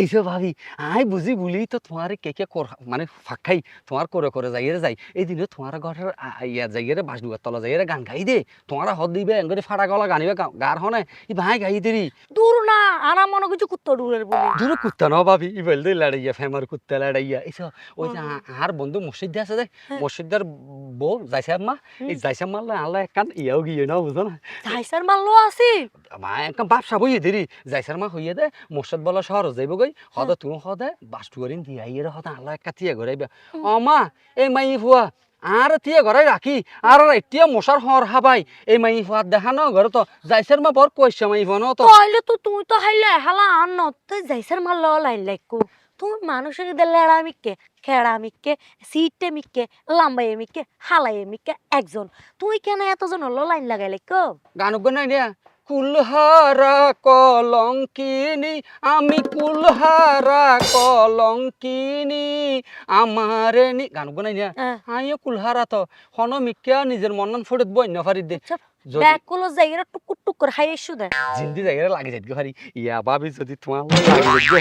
এইসব ভাবি আই বুঝি বলি তো তোমার কে কে কর মানে ফাঁকাই তোমার করে করে যাইয়ে যাই। এই দিনে তোমার ঘরের ইয়া যাইয়ে বাস ডুয়ার তলা যাইয়ে গান গাই দে। তোমার হদ দিবে এঙ্গরে ফাড়া গলা গানিবে গার হনে। ই ভাই গাই দেরি দূর না আরা মনে কিছু কুত্তা দূরের বলি। দূরে কুত্তা ন ভাবি ই বলতে লড়াইয়া ফেমার কুত্তা লড়াইয়া। এইসব ওই যে আর বন্ধু মসজিদ আছে যে হ্যাঁ। মসজিদের বউ যাইছে মা এই। যাইছে মারলে আল্লাহ একখান ইয়াও গিয়ে না বুঝো না। ঝাইসার মারলো আছে। একদম বাপসা বইয়ে দেরি যাইসার মা হইয়ে দে মসজিদ বলা শহর যাইব গই হদা তুমি হদে বাস্তু করিন দিয়া ইয়ে হদা আল্লাহ একটা তিয়া ঘরাইবা। ও মা এই মাই ফুয়া আর তিয়া ঘরাই রাখি আর এতিয়া মশার হর হাবাই। এই মাই ফুয়া দেখা ন ঘরে তো যাইসার মা বর কইছে মাই ফুয়া ন তো। তাইলে তো তুই তো হাইলে হালা আন তুই যাইসার মারলো লাইন লাইকু তুমি মানুষের লেড়া মিক্কে খেড়া মিক্কে সিটে মিক্কে লাম্বাই মিক্কে হালাই মিক্কে একজন। তুই কেন এতজন হলো লাইন লাগাই লাইকো গান গাই দিয়া। কুলহারা কলঙ্কিনী আমি কুলহারা কলঙ্কিনী আমার নি গান গুনাই দিয়া আইও কুলহারা তো হন মিকা নিজের মনন ফড়ে বন্য ফারি দে। ব্যাগগুলো জায়গা টুকুর টুকুর হাই এসু দে জিন্দি জায়গায় লাগে যাইতে পারি ইয়া ভাবি যদি তোমার লাগে